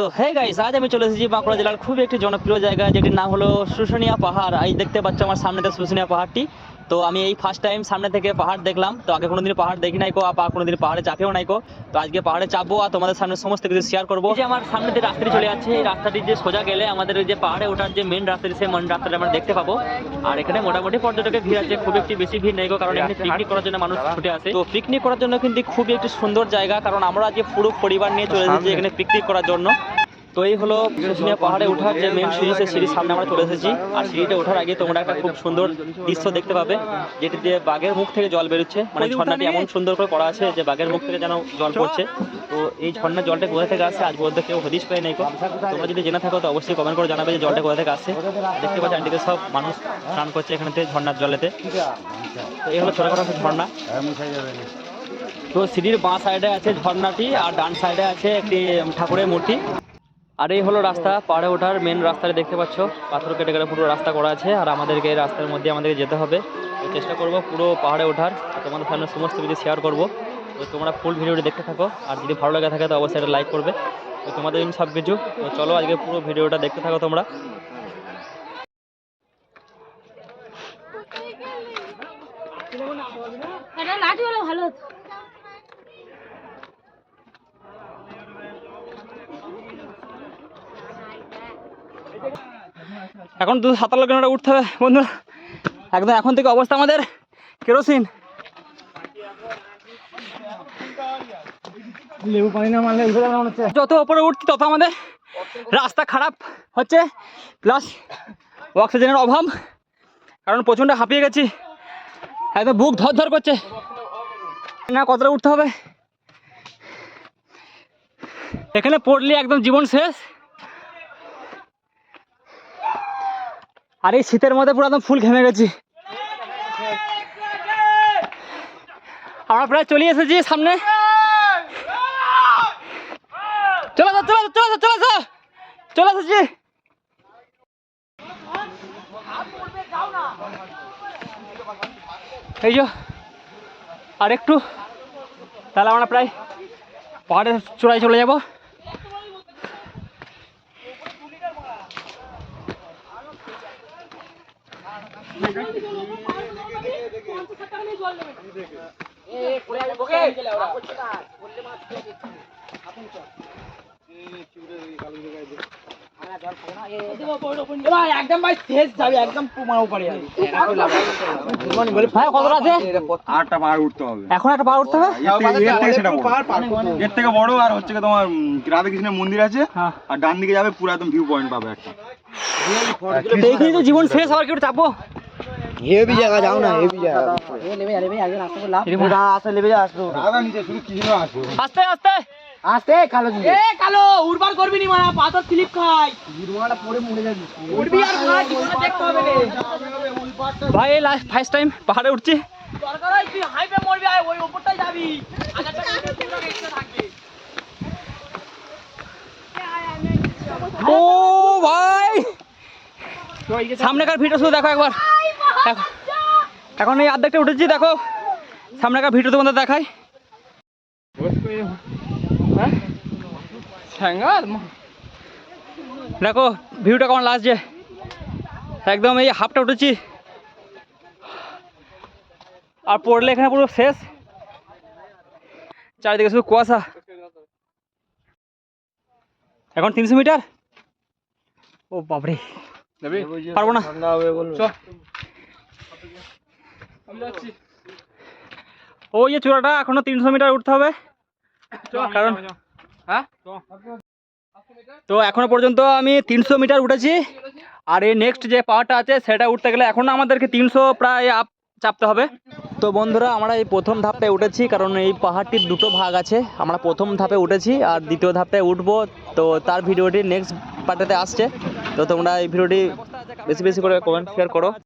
তো hey guys আজ আমি চলে এসেছি বাঁকুড়া জেলার খুব একটি জনপ্রিয় জায়গা, যেটির নাম হলো শুশুনিয়া পাহাড়। এই দেখতে পাচ্ছ আমার সামনেতে শুশুনিয়া পাহাড়টি। তো আমি এই ফার্স্ট টাইম সামনে থেকে পাহাড় দেখলাম। তো আগে কোনোদিন পাহাড় দেখি নাই কো বা কোনোদিন পাহাড়ে চাপেও নাই কো। তো আজকে পাহাড়ে চাপবো আর তোমাদের সামনে সমস্ত কিছু শেয়ার করব। যে আমার সামনে যে রাস্তাটি চলে যাচ্ছে এই রাস্তাটি যে সোজা গেলে আমাদের যে পাহাড়ে ওঠার যে মেন রাস্তাটি সেই মেন রাস্তাটা আমরা দেখতে পাবো। আর এখানে মোটামুটি পর্যটকের ভিড় আছে খুব একটি বেশি ভিড় নেই গো, কারণ এখানে পিকনিক করার জন্য মানুষ ছুটে আসে। তো পিকনিক করার জন্য কিন্তু খুবই একটি সুন্দর জায়গা কারণ আমরা আজকে পুরো পরিবার নিয়ে চলে এসেছি এখানে পিকনিক করার জন্য। তো এই হলো শুশুনিয়া পাহাড়ে ওঠার যে মেন সিঁড়ি সেই সিঁড়ির সামনে আমরা চলে এসেছি। আর সিঁড়িতে ওঠার আগে তোমরা একটা খুব সুন্দর দৃশ্য দেখতে পাবে যেটি দিয়ে বাঘের মুখ থেকে জল বেরোচ্ছে। মানে ঝর্ণাটি এমন সুন্দর করে করা আছে যে বাঘের মুখ থেকে যেন জল পড়ছে। তো এই ঝর্ণার জলটা কোথা থেকে আসছে আজ পর্যন্ত কেউ হদিস পায় নাই। তোমরা যদি জেনে থাকো তো অবশ্যই কমেন্ট করে জানাবে যে জলটা কোথা থেকে আসছে। দেখতে পাচ্ছি আন্টিকে সব মানুষ স্নান করছে এখানেতে ঝর্ণার জলেতে। তো এই হলো ছোটখাটো ঝর্ণা। তো সিঁড়ির বাঁ সাইডে আছে ঝর্ণাটি আর ডান সাইডে আছে একটি ঠাকুরের মূর্তি। আর এই হলো রাস্তা পাহাড়ে ওঠার মেন রাস্তাটা দেখতে পাচ্ছ। পাথর কেটে কেটে পুরো রাস্তা করা আছে, আর আমাদেরকে এই রাস্তার মধ্যে আমাদেরকে যেতে হবে। চেষ্টা করব পুরো পাহাড়ে ওঠার তোমাদের সামনে সমস্ত কিছু শেয়ার করব। তো তোমরা ফুল ভিডিওটি দেখতে থাকো, আর যদি ভালো লাগে থাকে তো অবশ্যই একটা লাইক করবে। তো তোমাদের জন্য সব কিছু তো চলো আজকে পুরো ভিডিওটা দেখতে থাকো তোমরা। ভালো হতো। এখন দু সাতান্ন কিলোমিটার উঠতে হবে বন্ধুরা। একদম এখন থেকে অবস্থা আমাদের কেরোসিন। লেবু পানি না মারলে হচ্ছে? যত ওপরে উঠছি তত আমাদের রাস্তা খারাপ হচ্ছে প্লাস অক্সিজেনের অভাব। কারণ প্রচণ্ড হাঁপিয়ে গেছি। একদম বুক ধর ধর করছে। না কতটা উঠতে হবে? এখানে পড়লে একদম জীবন শেষ। আর এই শীতের মধ্যে পুরো একদম ফুল ঘেমে গেছি। আমরা প্রায় চলে এসেছি সামনে। চলে চলে চলে চলে চলে এসেছি। এই যে আর একটু তাহলে আমরা প্রায় পাহাড়ের চূড়ায় চলে যাব। একদম ভাই শেষ যাবে একদম পুমার উপরে যাবে আছে আটটা পাহাড় উঠতে হবে। এখন একটা পাহাড় উঠতে হবে? এর থেকে- সেটা বড়। থেকে বড় আর হচ্ছে তোমার রাধাকৃষ্ণের মন্দির আছে হ্যাঁ। আর ডান দিকে যাবে পুরো একদম ভিউ পয়েন্ট পাবে একটা। এইখানে তো জীবন শেষ আবার কেউ চাপবো? হেভি জায়গা যাও না হেভি জায়গা। আসতে আসতো আস্তে আস্তে। আসতে কালো এ কালো উড়বার করবি নি মারা পাথর স্লিপ খাই। উড়বাটা পড়ে মরে যাবি। উড়বি আর ভাই জীবনে দেখতে হবে রে? ভাই লাস্ট ফার্স্ট টাইম পাহাড়ে উঠছি। দরকার হয় তুই হাইপে মরবি আর ওই উপরটাই যাবি উঠে পুরো এক্সট্রা থাকবে ও ভাই সামনেকার ভিডিও শুধু দেখো একবার। এখন এই অর্ধেকটা উঠেছি, দেখো। সামনেকার ভিডিও তোমাদের দেখাই। দেখো ভিউটা কেমন লাগছে? একদম এই হাফটা উঠেছি। আর পড়লে এখানে পুরো শেষ। চারিদিকে শুধু কুয়াশা। এখন তিনশো মিটার? ও বাপরে। পারব না? ওই যে চূড়াটা এখনও তিনশো মিটার উঠতে হবে। কারণ হ্যাঁ? তো এখনও পর্যন্ত আমি তিনশো মিটার উঠেছি। আর এই নেক্সট যে পাহাড়টা আছে সেটা উঠতে গেলে এখনও আমাদেরকে তিনশো প্রায় আপ চাপতে হবে। তো বন্ধুরা আমরা এই প্রথম ধাপটায় উঠেছি কারণ এই পাহাড়টির দুটো ভাগ আছে। আমরা প্রথম ধাপে উঠেছি আর দ্বিতীয় ধাপটায় উঠবো। তো তার ভিডিওটি নেক্সট পার্টেতে আসছে। তো তোমরা এই ভিডিওটি বেশি বেশি করে কমেন্ট শেয়ার করো।